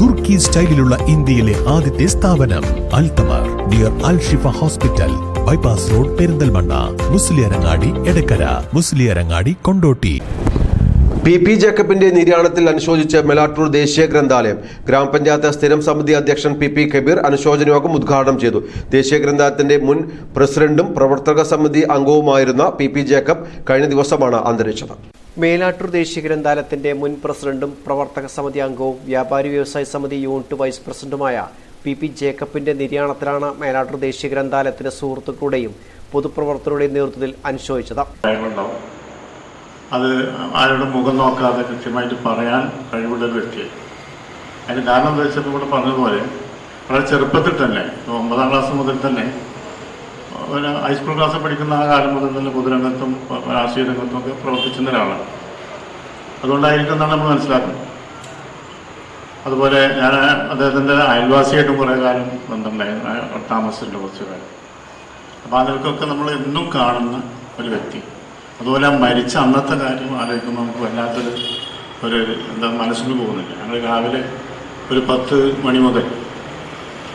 തുർക്കി സ്റ്റൈലിലുള്ള ഇന്ത്യയിലെ ആദ്യത്തെ സ്ഥാപനം അൽതമർ dear Al Shifa hospital bypass road Perinthalmanna. Musliyarangadi Edakkara. Musliyarangadi Kondotty. P P ജേക്കബിന്റെ നിര്യാണത്തിൽ അനുശോചിച്ച് മെലാട്ടൂർ ദേശീയ ഗ്രന്ഥാലയം ഗ്രാമപഞ്ചായത്ത് സ്ഥിരം സമിതി അധ്യക്ഷൻ പി പി കബീർ അനുശോചന യോഗം ഉദ്ഘാടനം ചെയ്തു. ദേശീയ ഗ്രന്ഥാലയത്തിന്റെ മുൻ പ്രസിഡന്റും പ്രവർത്തക സമിതി അംഗവുമായിരുന്ന പി പി ജേക്കബ് കഴിഞ്ഞ ദിവസമാണ് അന്തരിച്ചത്. മേലാട്ടൂർ ദേശീയ ഗ്രന്ഥാലയത്തിന്റെ മുൻ പ്രസിഡന്റും പ്രവർത്തക സമിതി അംഗവും വ്യാപാരി വ്യവസായ സമിതി യൂണിറ്റ് വൈസ് പ്രസിഡന്റുമായ പി പി ജേക്കബിന്റെ നിര്യാണത്തിലാണ് മേലാട്ടൂർ ദേശീയ ഗ്രന്ഥാലയത്തിന്റെ സുഹൃത്തുക്കളുടെയും പൊതുപ്രവർത്തകരുടെയും നേതൃത്വത്തിൽ അനുശോചിച്ചത്. അത് ആരുടെ മുഖം നോക്കാതെ കൃത്യമായിട്ട് പറയാൻ കഴിവുള്ള ഒരു വ്യക്തി അതിന് കാരണം എന്താ വെച്ചപ്പോൾ ഇവിടെ പറഞ്ഞതുപോലെ വളരെ ചെറുപ്പത്തിൽ തന്നെ ഒമ്പതാം ക്ലാസ് മുതൽ തന്നെ ഒരു ഹൈസ്കൂൾ ക്ലാസ്സിൽ പഠിക്കുന്ന ആ കാലം മുതൽ തന്നെ പൊതുരംഗത്തും രാഷ്ട്രീയ രംഗത്തും ഒക്കെ പ്രവർത്തിച്ചിരുന്ന ഒരാളാണ് അതുകൊണ്ടായിരിക്കും എന്നാണ് നമ്മൾ മനസ്സിലാക്കുന്നത്. അതുപോലെ ഞാൻ അദ്ദേഹത്തിന്റെ അയൽവാസിയായിട്ടും കുറേ കാലം ബന്ധമുണ്ടായിരുന്നു. താമസിച്ചിട്ടുണ്ട് കുറച്ച് കാലം. അപ്പോൾ അതിൽക്കൊക്കെ നമ്മൾ എന്നും കാണുന്ന ഒരു വ്യക്തി. അതുപോലെ മരിച്ച അന്നത്തെ കാര്യം ആലോചിക്കുമ്പോൾ നമുക്ക് വല്ലാത്തൊരു ഒരു എന്താ മനസ്സിന് പോകുന്നില്ല. ഞങ്ങൾ രാവിലെ ഒരു പത്ത് മണി മുതൽ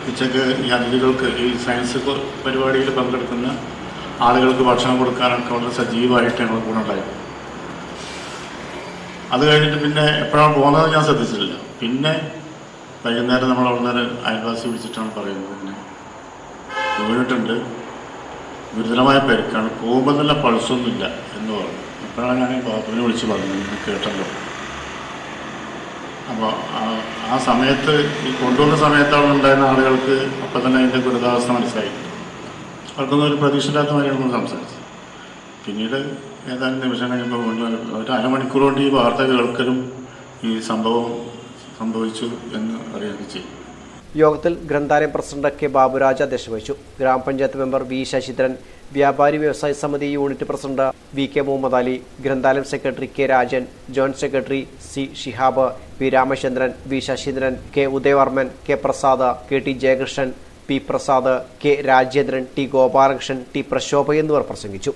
ഉച്ചയ്ക്ക് ഈ അതിഥികൾക്ക് ഈ സയൻസ് പരിപാടിയിൽ പങ്കെടുക്കുന്ന ആളുകൾക്ക് ഭക്ഷണം കൊടുക്കാനൊക്കെ വളരെ സജീവമായിട്ട് ഞങ്ങൾ കൂടെ ഉണ്ടായിരുന്നു അത് കഴിഞ്ഞിട്ട് പിന്നെ എപ്പോഴാണ് പോകുന്നത് ഞാൻ ശ്രദ്ധിച്ചിട്ടില്ല. പിന്നെ വൈകുന്നേരം നമ്മൾ അവിടെ നിന്ന് അയൽവാസി വിളിച്ചിട്ടാണ് പറയുന്നത് ഇങ്ങനെ വീണിട്ടുണ്ട്. ഗുരുതരമായ പരിക്കാണ്. പോകുമ്പോൾ നല്ല പൾസൊന്നുമില്ല എന്ന് പറഞ്ഞു. അപ്പോഴാണ് ഞാൻ ബാബുവിനെ വിളിച്ച് പറഞ്ഞത്. കേട്ടല്ലോ. അപ്പോൾ ആ സമയത്ത് ഈ കൊണ്ടുവന്ന സമയത്താണ് ഉണ്ടായിരുന്ന ആളുകൾക്ക് അപ്പം തന്നെ അതിന്റെ ഗുരുതാവസ്ഥ മനസ്സിലായി. അവർക്കൊന്നും ഒരു പ്രതീക്ഷയില്ലാത്ത മാതിരിയാണ് നമ്മൾ സംസാരിച്ചത്. പിന്നീട് ഏതാനും നിമിഷം കഴിയുമ്പോൾ വീണ്ടും ഒരു അരമണിക്കൂർ കൊണ്ട് ഈ വാർത്ത കേൾക്കലും ഈ സംഭവം സംഭവിച്ചു എന്ന് അറിയുകയും ചെയ്യും. യോഗത്തിൽ ഗ്രന്ഥാലയം പ്രസിഡന്റ് കെ ബാബുരാജ് അധ്യക്ഷത വഹിച്ചു ഗ്രാമപഞ്ചായത്ത് മെമ്പർ വി ശശിധരൻ വ്യാപാരി വ്യവസായ സമിതി unit president V K Muhammad Ali ഗ്രന്ഥാലയം secretary K Rajan joint secretary C Shihab P Ramachandran V Sasindran K Udayavarman K Prasad K T Jayakrishnan P Prasad K Rajendran T Gopalakrishnan T Prashobha എന്നിവർ പ്രസംഗിച്ചു.